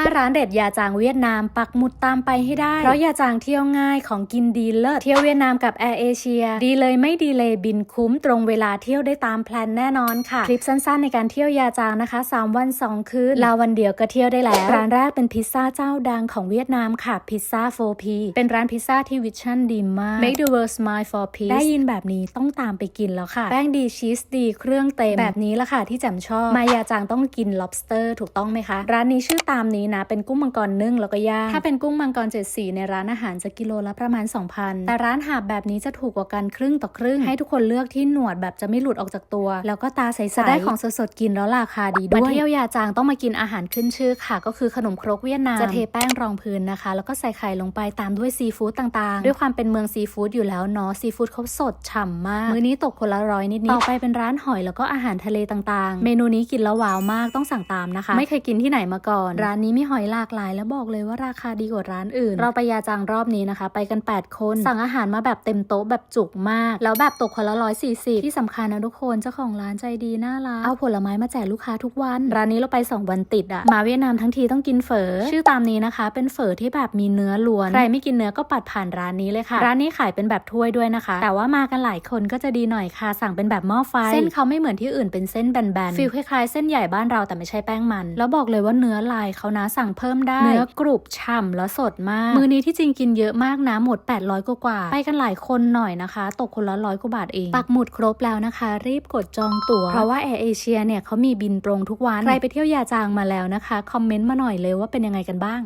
5 ร้านเด็ดยาจางเวียดนามปักหมุดตามไปให้ได้ เพราะยาจางเที่ยวง่ายของกินดีเลิศเที่ยวเวียดนามกับแอร์เอเชียดีเลยไม่ดีเลยบินคุ้มตรงเวลาเที่ยวได้ตามแพลนแน่นอนค่ะ คลิปสั้นๆ ในการเที่ยวยาจางนะคะ 3 วัน 2 คืนลาวันเดียวก็เที่ยวได้แล้ว ร้านแรกเป็นพิซซ่าเจ้าดังของเวียดนามค่ะพิซซ่า 4P เป็นร้านพิซซ่าที่วิชั่นดีมาก Make the world smile for peace ได้ยินแบบนี้ต้องตามไปกินแล้วค่ะ แป้งดีชีสดีเครื่องเต็มแบบนี้ละค่ะที่แจำชอบมายาจางต้องกิน lobster ถูกต้องไหมคะ ร้านนี้ชื่อตามนี้นะ เป็นกุ้งมังกรนึ่งแล้วก็ย่าง ถ้าเป็นกุ้งมังกรเจ็ดสีในร้านอาหารจะกิโลละประมาณ 2,000 แต่ร้านหาบแบบนี้จะถูกกว่ากันครึ่งต่อครึ่ง ให้ทุกคนเลือกที่หนวดแบบจะไม่หลุดออกจากตัว แล้วก็ตาใสๆจะได้ของสดๆกินแล้วราคาดีด้วยมาเที่ยวยาจางต้องมากินอาหารขึ้นชื่อค่ะ ก็คือขนมครกเวียดนามจะเทแป้งรองพื้นนะคะ แล้วก็ใส่ไข่ลงไปตามด้วยซีฟู้ดต่างๆ ด้วยความเป็นเมืองซีฟู้ดอยู่แล้วเนาะซีฟู้ดเขาสดฉ่ำมากมื้อนี้ตกคนละร้อยนิดๆต่อไปเป็นร้านหอยแล้วก็อาหารทะเลต่างๆ เมนูนี้กินแล้วว้าวมากต้องสั่งตามนะคะ ไม่เคยกินที่ไหนมาก่อน ร้านนี้มีหอยหลากหลาย แล้วบอกเลยว่าราคาดีกว่าร้านอื่น เราไปยาจางรอบนี้นะคะ ไปกัน 8 คน สั่งอาหารมาแบบเต็มโต๊ะแบบจุกมาก แล้วแบบตกคนละร้อยสี่สิบที่สำคัญนะทุกคนเจ้าของร้านใจดีน่ารักเอาผลไม้มาแจกลูกค้าทุกวัน ร้านนี้เราไป 2 วันติดอะมาเวียดนามทั้งทีต้องกินเฝอชื่อตามนี้นะคะ เป็นเฝอที่แบบมีเนื้อล้วนใครไม่กินเนื้อก็ปัดผ่านร้านนี้เลยค่ะ ร้านนี้ขายเป็นแบบถ้วยด้วยนะคะ แต่ว่ามากันหลายคนก็จะดีหน่อยค่ะ สั่งเป็นแบบหม้อไฟเส้นเขาไม่เหมือนที่อื่นเป็นเส้นแบนๆฟิลคล้ายๆเส้นใหญ่บ้านเราแต่ไม่ใช่แป้งมัน แล้วบอกเลยว่าเนื้อลายเขานะสั่งเพิ่มได้ เนื้อกรุบฉ่ำแล้วสดมาก มือนี้ที่จริงกินเยอะมากนะหมด 800 กว่ากว่าๆไปกันหลายคนหน่อยนะคะ ตกคนละร้อยกว่าบาทเอง ปักหมุดครบแล้วนะคะ รีบกดจองตั๋ว เพราะว่าแอร์เอเชียเนี่ยเขามีบินตรงทุกวัน ใครไปเที่ยวยาจางมาแล้วนะคะ คอมเมนต์มาหน่อยเลยว่าเป็นยังไงกันบ้าง